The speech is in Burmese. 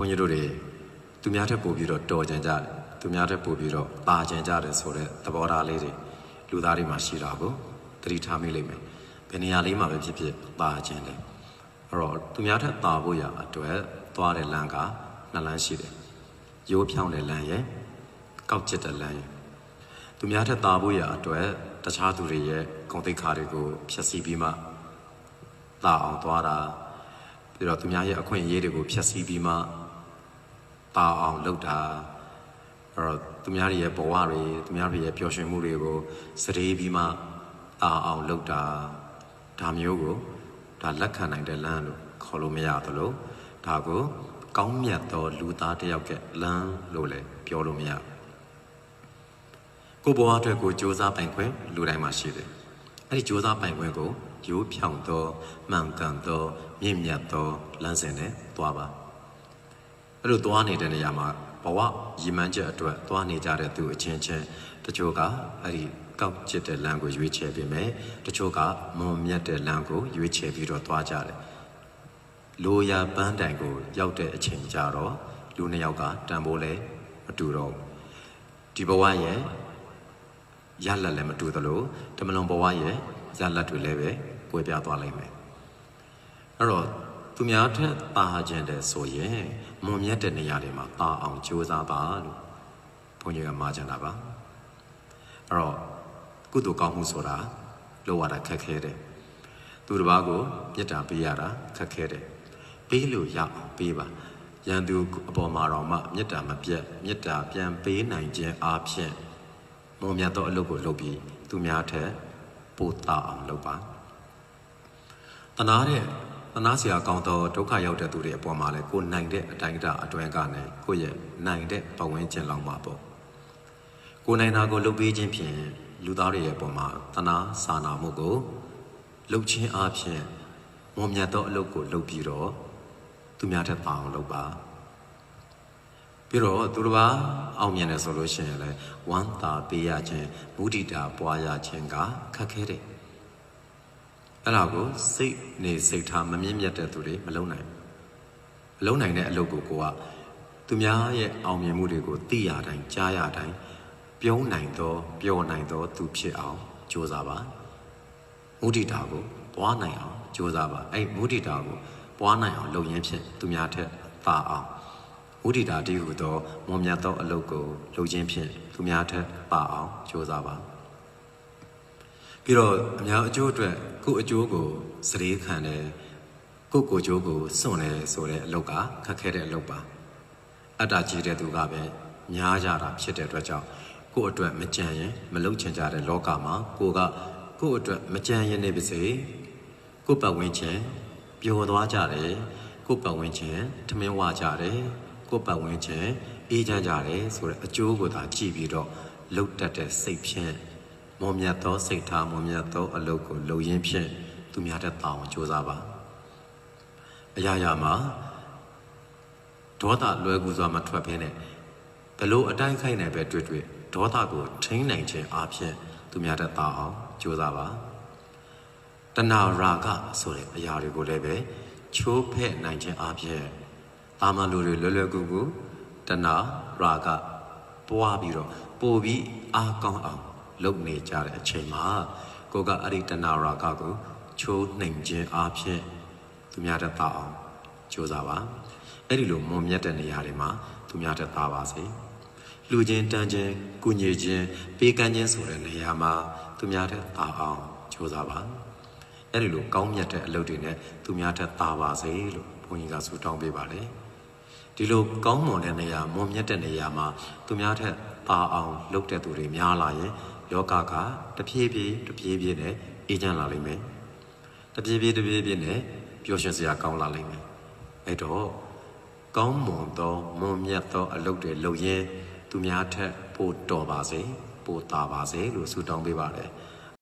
ုန်းကြီးတို့တွေသူများထက်ပိုပြီးတော့တော်ကြံကြတယ်သူများထက်ပိုပြီးတော့ပါကြံကြတယ်ဆိုတဲ့သဘောထားလေးတွေလူသားတွေမှာရှိတာကိုသတိထားမိလိမ့်မယ်ဘယ်နေရာလေးမှာပဲဖြစ်ဖြစ်ပါကြံတယ်အဲ့တော့သူများထက်ပါဖို့ရအတွက်သွားတဲ့လမ်းကနှစ်လမ်းရှိတယ်ရိုးဖြောင်းတဲ့လမ်းရယ်ကောက်ကျစ်တဲ့လမ်းရယ်သူများထက်ပါဖို့ရအတွက်တခြားသူတွေရဲ့ဂုဏ်သိက္ခာတွေကိုဖျက်ဆီးပြီးမှတာအောင်သွားတာပြီးတော့သူများရဲ့အခွင့်အရေးတွေကိုဖျက်ဆီးပြီးမှ တာအောင်လုပ်တာအဲ့တော့သူများတွေရဲ့ဘဝတွေသူများတွေရဲ့ပျော်ရွှင်မှုတွေကိုစတေးပြီးမှတာအောင်လုပ်တာဒါမျိုးကိုဒါလက်ခံနိုင်တဲ့လမ်းလို့ခေါ်လို့မရသလိုဒါကိုကောင်းမြတ်သောလူသားတစ်ယောက်ကလမ်းလို့လည်းပြောလို့မရဘူးကိုယ်ဘဝအတွက်ကိုစ조사ပိုင်ခွင့်လူတိုင်းမှာရှိတယ်အဲ့ဒီစ조사ပိုင်ခွင့်ကိုရိုးဖြောင်သောမှန်ကန်သောမြင့်မြတ်သောလမ်းစဉ်နဲ့သွားပါ အဲ့လိုသွားနေတဲ့နေရာမှာဘဝရည်မှန်းချက်အတွက်သွားနေကြတဲ့သူအချင်းချင်းတချို့ကအဲ့ဒီကောက်ကျစ်တဲ့လမ်းကိုရွေးချယ်ပြီးမယ်တချို့ကမွန်မြတ်တဲ့လမ်းကိုရွေးချယ်ပြီးတော့သွားကြတယ်လိုရာပန်းတိုင်ကိုရောက်တဲ့အချိန်ကြတော့လူနှစ်ယောက်ကတန်ဖိုးလဲမတူတော့ဘူးဒီဘဝရဲ့ရလက်လည်းမတူသလိုတမလွန်ဘဝရဲ့ရလက်တွေလည်းပဲကွဲပြားသွားလိမ့်မယ်အဲ့တော့ သူများထက်ပါခြင်းတဲ့ဆိုရင်မွန်မြတ်တဲ့နေရာတွေမှာပါအောင်ကြိုးစားပါလို့ဘုန်းကြီးကမှားချင်တာပါအဲ့တော့ကုသိုလ်ကောင်းမှုဆိုတာလောရတာခက်ခဲတယ်သူတစ်ပါးကိုမေတ္တာပေးရတာခက်ခဲတယ်ပေးလို့ရအောင်ပေးပါရန်သူအပေါ်မှာတော့မှမေတ္တာမပြတ်မေတ္တာပြန်ပေးနိုင်ခြင်းအားဖြင့်မုံမြတ်သောအလုပ်ကိုလုပ်ပြီးသူများထက်ပိုတာအောင်လုပ်ပါတနာတဲ့ တနာစရာကောင်းသောဒုက္ခရောက်တဲ့သူတွေအပေါ်မှာလည်းကိုနိုင်တဲ့အတိုင်းအတာအတွင်းကနေကိုယ့်ရဲ့နိုင်တဲ့ပဝန်းကျင်လောက်မှာပေါ့ကိုနိုင်တာကိုလုပ်ပေးခြင်းဖြင့်လူသားတွေရဲ့အပေါ်မှာတနာစာနာမှုကိုလုပ်ခြင်းအပြင်မုံမြတ်သောအလုပ်ကိုလုပ်ပြီးတော့သူများထက်ပါအောင်လုပ်ပါပြီးတော့သူတစ်ပါးအောင်မြင်တယ်ဆိုလို့ရှိရင်လည်းဝမ်းသာပေးရခြင်းမုဒိတာပွားရခြင်းကခက်ခဲတယ် အဲ့ဒါကိုစိတ်နေစိတ်ထားမမြင့်မြတ်တဲ့သူတွေမလုံနိုင်ဘူးမလုံနိုင်တဲ့အလုပ်ကိုကိုကသူများရဲ့အောင်မြင်မှုတွေကိုသိရတိုင်းကြားရတိုင်းပြုံးနိုင်သောပျော်နိုင်သော သူဖြစ်အောင်ကြိုးစားပါမုဒိတာကိုပွားနိုင်အောင်ကြိုးစားပါအဲ့မုဒိတာကိုပွားနိုင်အောင်လုပ်ရင်းဖြင့်သူများထက်သာအောင်မုဒိတာတည်းဟူသောမွန်မြတ်သောအလုပ်ကိုလုပ်ခြင်းဖြင့်သူများထက်ပါအောင်ကြိုးစားပါ ပြီးတော့အများအကျိုးအတွက်ကိုယ့်အကျိုးကိုစရေခံတယ်ကိုယ့်ကိုယ်ကျိုးကိုစွန့်တယ်ဆိုတဲ့အလုပ်ကခက်ခဲတဲ့အလုပ်ပါအတ္တကြီးတဲ့သူကပဲများကြတာဖြစ်တဲ့အတွက်ကြောင့်ကိုယ့်အတွက်မကြံရင်မလုံချင်ကြတဲ့လောကမှာကိုကကိုယ့်အတွက်မကြံရင်နေပါစေကိုယ့်ပတ်ဝန်းကျင်ပျော်သွားကြတယ်ကိုယ့်ပတ်ဝန်းကျင်ထမင်းဝကြတယ်ကိုယ့်ပတ်ဝန်းကျင်အေးချမ်းကြတယ်ဆိုတဲ့အကျိုးကိုသာကြည့်ပြီးတော့လှုပ်တတ်တဲ့စိတ်ဖြင့် မောမြတ်သောစိတ်ထားမောမြတ်သောအလုပ်ကိုလုပ်ရင်းဖြင့်သူများတဲ့တောင်းကြိုးစားပါအရာရာမှာဒေါသလွယ်ကူစွာမထွက်ဘဲနဲ့ဘလို့အတိုင်းခိုင်းနိုင်ပဲတွေ့တွေ့ဒေါသကိုထိန်းနိုင်ခြင်းအပြင်သူများတဲ့တောင်းအောင်ကြိုးစားပါတဏှာရာဂဆိုတဲ့အရာတွေကိုလည်းပဲချိုးဖဲ့နိုင်ခြင်းအပြင်အာမန်လူတွေလွယ်လွယ်ကူကူတဏှာရာဂပွားပြီးတော့ပို့ပြီးအားကောင်းအောင် လုပ်နေကြတဲ့အချိန်မှာကိုကအဲ့ဒီတဏှာရာဂကိုချိုးနှိမ်ခြင်းအပြင်သူများတဲ့တောင်းအောင်ကြိုးစားပါအဲ့ဒီလိုမွန်မြတ်တဲ့နေရာတွေမှာသူများတဲ့သားပါစေလူချင်းတန်းချင်းကုညီချင်းပေးကမ်းခြင်းဆိုတဲ့နေရာမှာသူများတဲ့သားအောင်ကြိုးစားပါအဲ့ဒီလိုကောင်းမြတ်တဲ့အလုပ်တွေနဲ့သူများတဲ့သားပါစေလို့ဘုန်းကြီးကဆုတောင်းပေးပါတယ်ဒီလိုကောင်းမွန်တဲ့နေရာမွန်မြတ်တဲ့နေရာမှာသူများထက်ပါအောင်လုပ်တဲ့သူတွေများလာရင် ယောဂကတဖြည်းဖြည်းတဖြည်းဖြည်းနဲ့အေးချမ်းလာလိမ့်မယ်တဖြည်းဖြည်းတဖြည်းဖြည်းနဲ့ပျော်ရွှင်စရာကောင်းလာလိမ့်မယ်အဲ့တော့ကောင်းမွန်သောမွန်မြတ်သောအလုပ်တွေလုပ်ရင်သူများထက်ပိုတော်ပါစေပိုတာပါစေလို့ဆုတောင်းပေးပါတယ်